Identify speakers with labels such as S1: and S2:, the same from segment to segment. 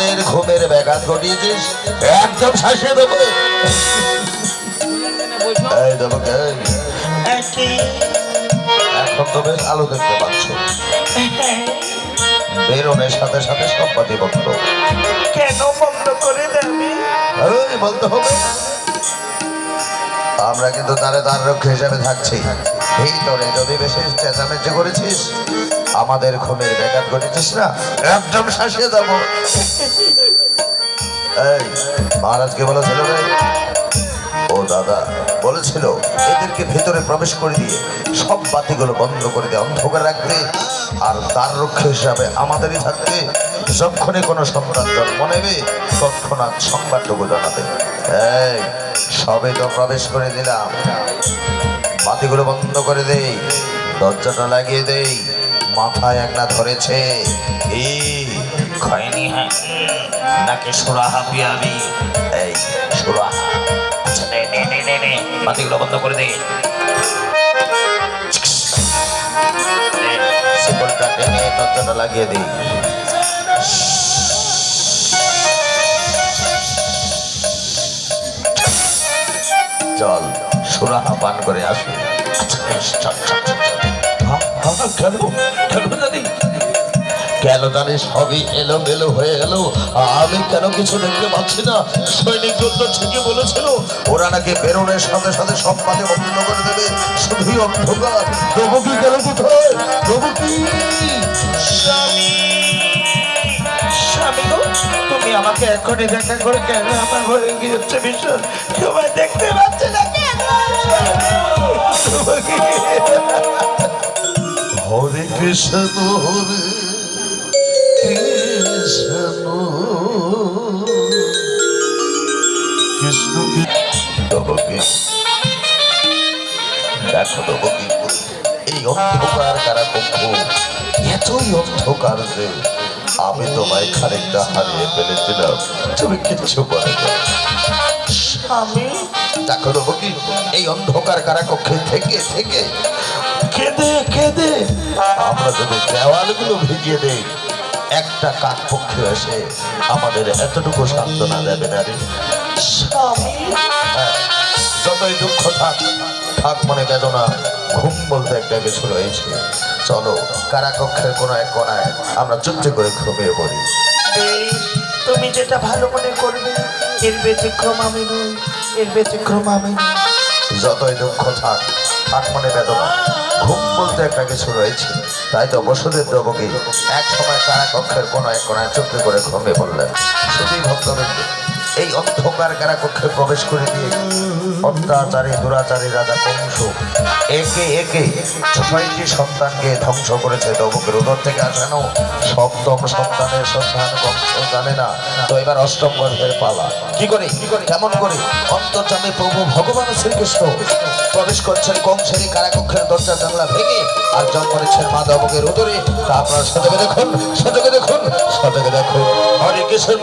S1: আমাদের ঘুমের ব্যাঘাত ঘটিয়েছিস একদম শাসিয়ে দেবো এখন তো বেশ আলো দেখতে পাচ্ছ বেরোনের সাথে সাথে সম্পাদি বন্ধ
S2: কেন বন্ধ করে দেবে
S1: হবে আমরা কিন্তু তারে তার রক্ষা হিসাবে থাকছি এই তোরে যদি বেশি চেঁচামেচি করেছিস আমাদের ঘুমের ব্যাঘাত ঘটেছিস না একদম শাসিয়ে যাবো এই মহারাজকে বলেছিল ভাই ও দাদা বলেছিল এদেরকে ভেতরে প্রবেশ করে দিয়ে সব বাতিগুলো বন্ধ করে দিয়ে অন্ধকার রাখবে আর তার রক্ষা হিসাবে আমাদেরই থাকবে যখনই কোনো সম্রাট জন্ম নেবে তৎক্ষণাৎ সংবাদটুকু জানাবে এই সবে তো প্রবেশ করে দিলাম বাতিগুলো বন্ধ করে দেই দরজাটা লাগিয়ে দেই মাথায় একটা ধরেছে এই খয়নি হ্যাঁ নাকি সোরা হাঁপিয়ে আমি এই সোরা
S2: আচ্ছা, বাতিগুলো বন্ধ করে দেই
S1: শিকলটা টেনে দরজাটা লাগিয়ে দিই চল ছোড়া আপান করে আসে কেন কেন জানি সবই এলো মেলো হয়ে গেল আমি কেন কিছু দেখতে পাচ্ছি না সৈনিক যুদ্ধ ঠিকই বলেছিল ওরা নাকি বেরোনের সাথে সাথে সব পাতে অভিন্ন করে দেবে শুধুই অন্ধকার তবু কি গেল কোথায়
S2: কি আমাকে এখনই দেখা করে কেন আমার হয়ে গিয়েছে বিশ্বাস সবাই দেখতে পাচ্ছে
S1: হরে কৃষ্ণ হরে কৃষ্ণ কৃষ্ণ দেখো তবকি এই অন্ধকার কারা কক্ষ এতই যে আমি তোমায় খানিকটা হারিয়ে ফেলেছিলাম তুমি কিচ্ছু করে
S2: স্বামী
S1: তা করবো কি এই অন্ধকার কারা কক্ষে থেকে থেকে কেঁদে কেঁদে আমরা যদি দেওয়ালগুলো ভিজিয়ে দেই একটা কাক পক্ষে এসে আমাদের এতটুকু সান্ত্বনা দেবে না রে হ্যাঁ, যতই দুঃখ থাক থাক মনে বেদনা ঘুম বলতে একটা কিছু রয়েছে চলো কারাকক্ষের কোনো এক কোনায় আমরা চুপচে করে ঘুমিয়ে পড়ি
S2: তুমি যেটা ভালো মনে করবে এর ব্যতিক্রম আমি নই এর ব্যতিক্রম আমি
S1: যতই দুঃখ থাক থাক মনে বেদনা ঘুম বলতে একটা কিছু রয়েছে তাই তো বসুদের দ্রবকে এক সময় তারা কক্ষের কোনো এক কোনায় চুক্তি করে ঘুমিয়ে পড়লেন শুধুই ভক্তবৃন্দ এই অন্ধকার কারাকক্ষে প্রবেশ করে দিয়ে অত্যাচারী দুরাচারী রাজা কংস একে একে ছয়টি সন্তানকে ধ্বংস করেছে তবুকের উদর থেকে আসানো সপ্তম সন্তানের সন্তান বংশ জানে না তো এবার অষ্টম গর্ভের পালা কি করে কি করে কেমন করে অন্তর্জামী প্রভু ভগবান শ্রীকৃষ্ণ প্রবেশ করছেন কংসের কারাকক্ষের দরজা জানলা ভেঙে আর জন করেছেন মা রোদরে তা আপনারা সজাগে দেখুন সজাগে দেখুন সজাগে দেখুন
S2: হরে কৃষ্ণ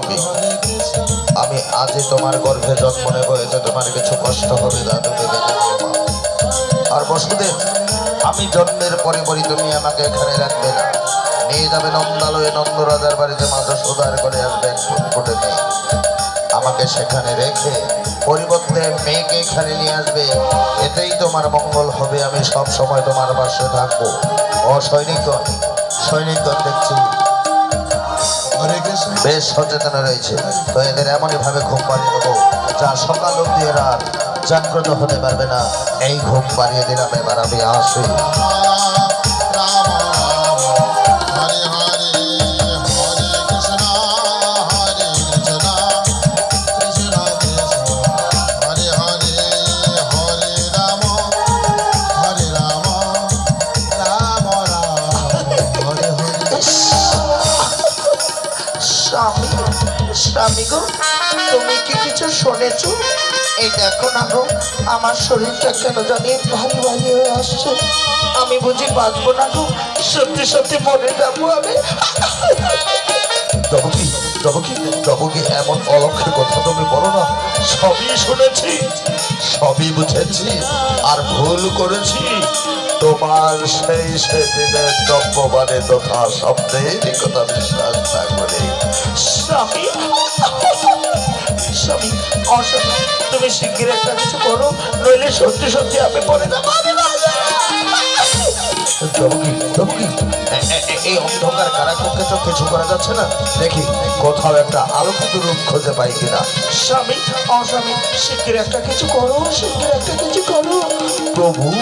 S1: হবে আমি আজই তোমার গর্ভে জন্ম নেব এতে তোমার কিছু কষ্ট হবে দাদুকে দেখে আর বসুদেব আমি জন্মের পরে পরই তুমি আমাকে এখানে রাখবে না নিয়ে যাবে নন্দালয়ে নন্দ রাজার বাড়িতে মাথা সুদার করে আসবে এক ফুটফুটে আমাকে সেখানে রেখে পরিবর্তে মেয়েকে এখানে নিয়ে আসবে এতেই তোমার মঙ্গল হবে আমি সব সময় তোমার পাশে থাকবো অসৈনিকগণ সৈনিক দেখছি বেশ সচেতন রয়েছে তো এদের এমনই ভাবে ঘুম পাড়িয়ে দেবো যা সকাল অব্দি এরা জাগ্রত হতে পারবে না এই ঘুম পাড়িয়ে দিলাম এবার আমি আসি
S2: স্বামী গো তুমি কি কিছু শুনেছ এই দেখো না গো আমার শরীরটা কেন জানি ভারী ভারী হয়ে আসছে আমি বুঝি বাঁচবো না গো সত্যি সত্যি মনে যাবো আমি
S1: দমকি দমকি দমকি এমন অলক্ষের কথা তুমি বলো না সবই শুনেছি সবই বুঝেছি আর ভুল করেছি তোমার সেই সেদিনের দ্রব্যমানে তথা শব্দের কথা বিশ্বাস না করে
S2: স্বামী অসম তুমি শিগগির একটা কিছু করো নইলে সত্যি সত্যি আমি পরে যাবো
S1: এই অন্ধকার কারাকক্ষে তো কিছু করা যাচ্ছে না দেখি কোথাও একটা আলোকিত রূপ খুঁজে পাই কিনা
S2: স্বামী অস্বামী শিগগির একটা কিছু করো শিগগির একটা কিছু করো
S1: প্রভু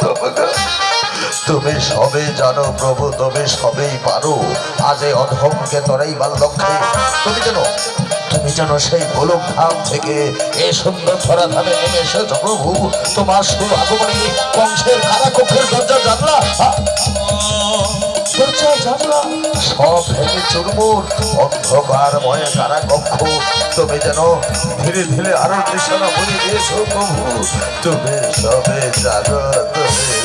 S1: তোমাকে তুমি সবে জানো প্রভু তুমি সবেই পারো আজে অধমকে তরাই বাল লক্ষ্যে তুমি জানো তুমি যেন সেই গোলক ধাম থেকে এ সুন্দর ধরা ধামে নেমে এসেছ প্রভু তোমার শুভ আগমনে কংসের কারা কক্ষের দরজা জানলা সব ভেঙে চুরমুর অন্ধকার ময়ে কারা কক্ষ তুমি যেন ধীরে ধীরে আরো নিশানা বলে দিয়েছ প্রভু তুমি সবে জানো তুমি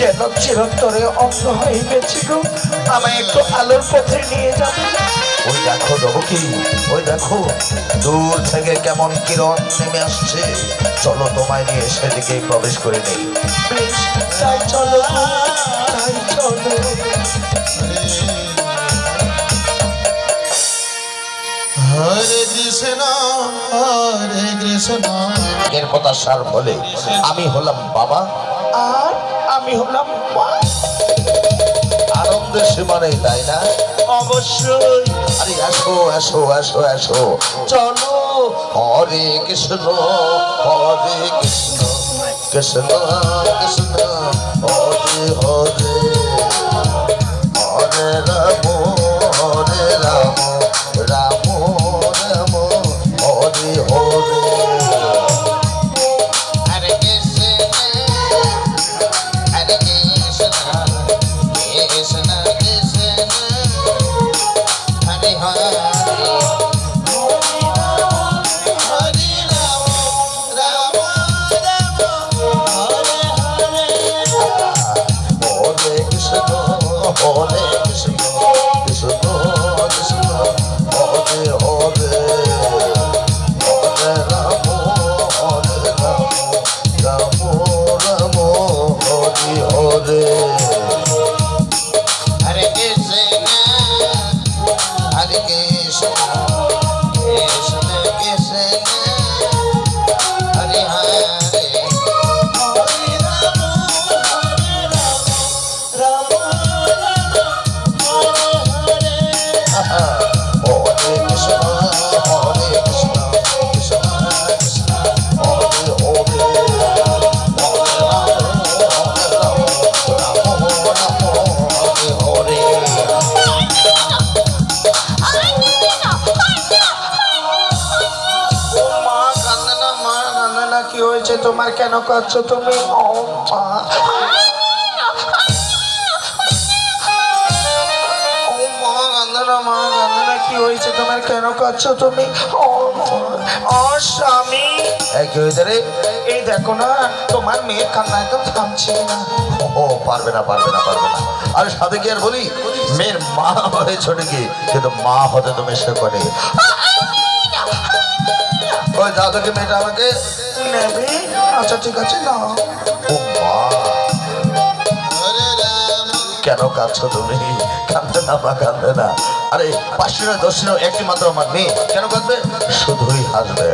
S2: যেন চিরন্তরে অন্ধ হয়ে গেছিল আমায় একটু আলোর পথে নিয়ে যাবে
S1: ওই দেখো দেবো কি ওই দেখো দূর থেকে কেমন কিরণ নেমে আসছে চলো তোমায় নিয়ে সেদিকে প্রবেশ করে নেই এর কথা সার বলে আমি হলাম বাবা
S2: আর আমি হলাম
S1: আনন্দের সীমা নেই তাই না
S2: অবশ্যই
S1: আরে আসো আসো আসো আসো
S2: চলো হরে কৃষ্ণ হরে কৃষ্ণ
S1: কৃষ্ণ কৃষ্ণ হরে হরে হরে রাম হরে রাম
S2: কি হয়েছে তোমার কেন কাঁদছো তুমি কি হয়েছে তোমার কেন তুমি
S1: দেখো না তোমার মেয়ের কান্না একদম না ও পারবে না পারবে না পারবে না সাথে কি আর বলি মেয়ের মা হয়ে ছোট কিন্তু মা হতে তুমি সে করে ওই দাও তোকে মেয়েটা আমাকে
S2: আচ্ছা ঠিক আছে না
S1: কেন কাঁদছো তুমি কাঁদতে না বা কাঁদবে না আরে পাঁচশো না দশ নয় একটি মাত্র আমার মেয়ে কেন কাঁদবে শুধুই হাসবে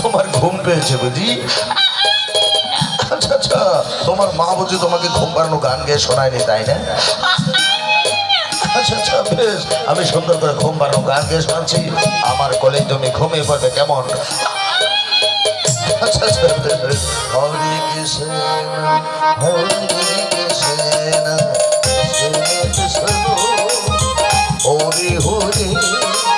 S1: তোমার ঘুম পেয়েছে বুঝি আচ্ছা আচ্ছা তোমার মা বুঝি তোমাকে ঘুম পাড়ানো গান গেয়ে শোনায়নি তাই না আচ্ছা, আচ্ছা, আমি সুন্দর করে ঘুম বানো গান গানকে শুনছি আমার কোলে তুমি ঘুমিয়ে পড়বে কেমন আচ্ছা, হরি কৃষ্ণ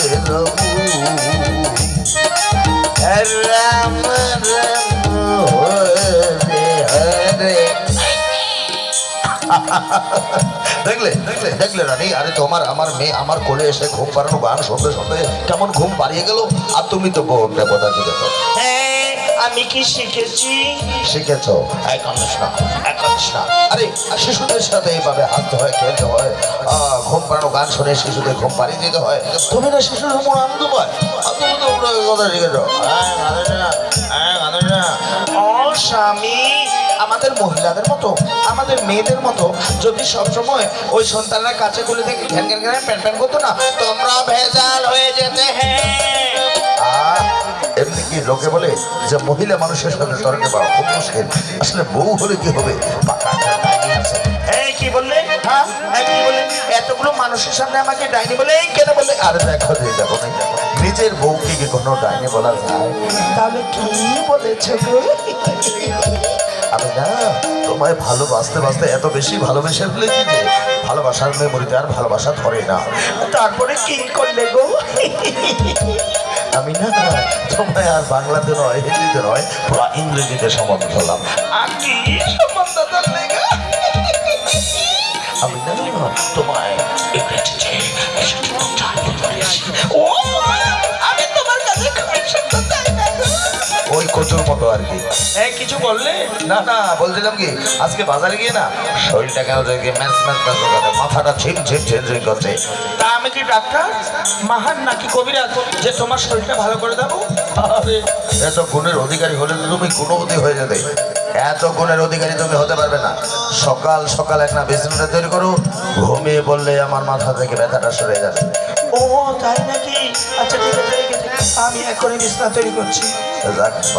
S1: দেখলে দেখলে দেখলে রানী আরে তোমার আমার মেয়ে আমার কোলে এসে ঘুম পাড়ানো গান শুনতে শুনতে কেমন ঘুম পাড়িয়ে গেল আর তুমি তো বউ দেবতা দিকে
S2: হ্যাঁ, আমি কি শিখেছি
S1: শিখেছো এখন হ্যাঁ, শোনা এখন পারিস আরে শিশুদের সাথে এইভাবে হাঁটতে হয় খেলতে হয় ঘুম পাড়ানো গান শুনে শিশুদের ঘুম পাড়ি দিতে হয় তুমি না শিশুর মন আনন্দ পায় তুমি তো কথা রেখেছ
S2: স্বামী আমাদের মহিলাদের মতো আমাদের মেয়েদের মতো যদি সবসময় ওই সন্তানরা কাছে খুলে থেকে ঘ্যান ঘ্যান ঘ্যান প্যান প্যান করতো না তোমরা ভেজাল হয়ে যেতে হ্যাঁ
S1: এমনি কি লোকে বলে যে মহিলা মানুষের সাথে স্বর্গে পাওয়া খুব মুশকিল আসলে বউ হলে কি হবে
S2: হ্যাঁ? এতগুলো মানুষের সামনে আমাকে ডাইনি বলে
S1: নিজের বউকে কোনো ডাইনি বলা তাহলে কি আমি না তোমায় ভালোবাসতে বাসতে এত বেশি ভালোবেসে ফেলেছি যে ভালোবাসার মেমোরিতে আর ভালোবাসা ধরে না
S2: তারপরে কি করলে গো
S1: আমি না তোমায় আর বাংলাতে নয় হিন্দিতে নয় পুরো ইংরেজিতে সমাধান হলাম আমি না তোমায় ইংরেজি বছর মতো আর কি
S2: হ্যাঁ, কিছু বললে
S1: না না বলছিলাম কি আজকে বাজারে গিয়ে না শরীরটা কেন যে ম্যাচ ম্যাচ ম্যাচ করে মাথাটা ঝিম ঝিম ঝিম ঝিম করছে
S2: তা আমি কি ডাক্তার মাহান নাকি কবিরাজ যে তোমার শরীরটা ভালো করে দেবো
S1: এত গুণের অধিকারী হলে তো তুমি গুণবতী হয়ে যাবে এত গুণের অধিকারী তুমি হতে পারবে না সকাল সকাল এক না বিছানাটা তৈরি করো ঘুমিয়ে বললে আমার মাথা থেকে ব্যথাটা সরে যাবে
S2: ও তাই নাকি আচ্ছা ঠিক আছে আমি এখনই বিছানা তৈরি করছি